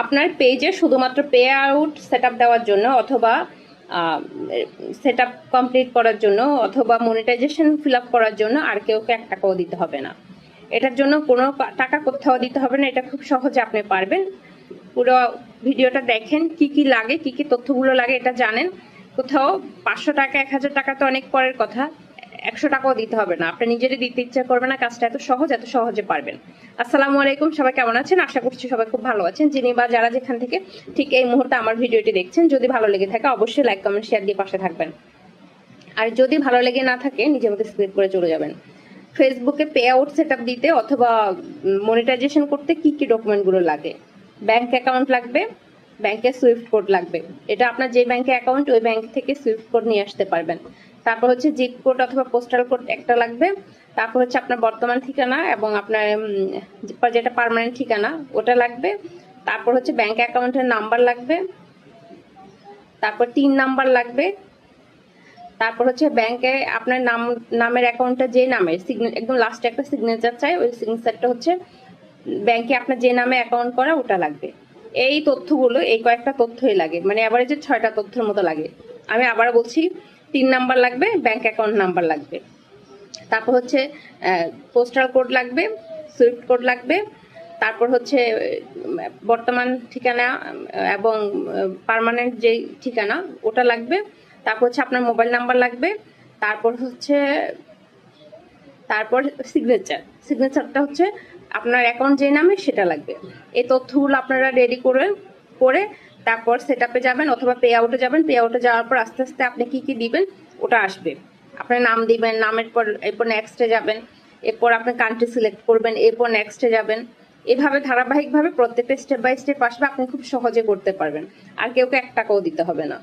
আপনার পেজে শুধুমাত্র পে আউট সেট দেওয়ার জন্য অথবা সেট কমপ্লিট করার জন্য অথবা মনিটাইজেশন ফিল করার জন্য আর কেউকে এক টাকাও দিতে হবে না। এটার জন্য কোনো টাকা কোথাও দিতে হবে না, এটা খুব সহজে আপনি পারবেন। পুরো ভিডিওটা দেখেন, কি কি লাগে, কি কি তথ্যগুলো লাগে, এটা জানেন। কোথাও পাঁচশো টাকা, এক হাজার টাকা তো অনেক পরের কথা। একশো টাকাও দিতে হবে না। আপনি নিজেরই দিতে ইচ্ছা করবে না, কাজটা এত সহজ, এত সহজে পারবেন। আসসালামু আলাইকুম, সবাই কেমন আছেন? আশা করছি সবাই খুব ভালো আছেন। যিনি বা যারা যেখান থেকে ঠিক এই মুহূর্তে আমার ভিডিওটি দেখছেন, যদি ভালো লেগে থাকে অবশ্যই লাইক কমেন্ট শেয়ার দিয়ে পাশে থাকবেন। আর যদি ভালো লেগে না থাকে, নিজের মধ্যে স্ক্রিপ করে চলে যাবেন। ফেসবুকে পে আউট সেট দিতে অথবা মনিটাইজেশন করতে কি কি ডকুমেন্টগুলো লাগে? ব্যাংক অ্যাকাউন্ট লাগবে ব্যাংকের সুইফট কোড লাগবে। এটা আপনার যে ব্যাংকে অ্যাকাউন্ট ওই ব্যাংক থেকে সুইফট কোড নিয়ে আসতে পারবেন। তারপর হচ্ছে জিপ কোড অথবা পোস্টাল কোড একটা লাগবে। তারপর হচ্ছে আপনার বর্তমান ঠিকানা এবং আপনার যেটা পার্মানেন্ট ঠিকানা, ওটা লাগবে। তারপর হচ্ছে ব্যাংক অ্যাকাউন্টের নাম্বার লাগবে। তারপর তিন নাম্বার লাগবে। তারপর হচ্ছে ব্যাংকে আপনার নাম, নামের অ্যাকাউন্টটা যে নামে একদম লাস্টে একটা সিগনেচার চাই, ওই সিগনেচারটা হচ্ছে ব্যাংকে আপনার যে নামে অ্যাকাউন্ট করা, ওটা লাগবে। এই তথ্যগুলো, এই কয়েকটা তথ্যই লাগে। মানে অ্যাভারেজে ছয়টা তথ্যের মতো লাগে। আমি আবার বলছি তিন নাম্বার লাগবে ব্যাংক অ্যাকাউন্ট নাম্বার লাগবে। তারপর হচ্ছে পোস্টাল কোড লাগবে সুইফট কোড লাগবে, তারপর হচ্ছে, বর্তমান ঠিকানা, এবং পার্মানেন্ট যে ঠিকানা, ওটা লাগবে। তারপর হচ্ছে আপনার মোবাইল নাম্বার লাগবে, তারপর হচ্ছে, তারপর সিগনেচার সিগনেচারটা হচ্ছে, আপনার অ্যাকাউন্ট যে নামে, সেটা লাগবে। এই তথ্যগুলো আপনারা রেডি করে করে তারপর সেট আপে যাবেন অথবা পে আউটে যাবেন। পে আউটে যাওয়ার পর আস্তে আস্তে আপনি কি কি দিবেন ওটা আসবে। আপনার নাম দিবেন, নামের পর, এরপর নেক্সটে যাবেন, এরপর আপনি কান্ট্রি সিলেক্ট করবেন, এরপর নেক্সটে যাবেন। এভাবে ধারাবাহিকভাবে প্রত্যেকটা স্টেপ বাই স্টেপ আসবে, আপনি খুব সহজে করতে পারবেন। আর কেউকে এক টাকাও দিতে হবে না।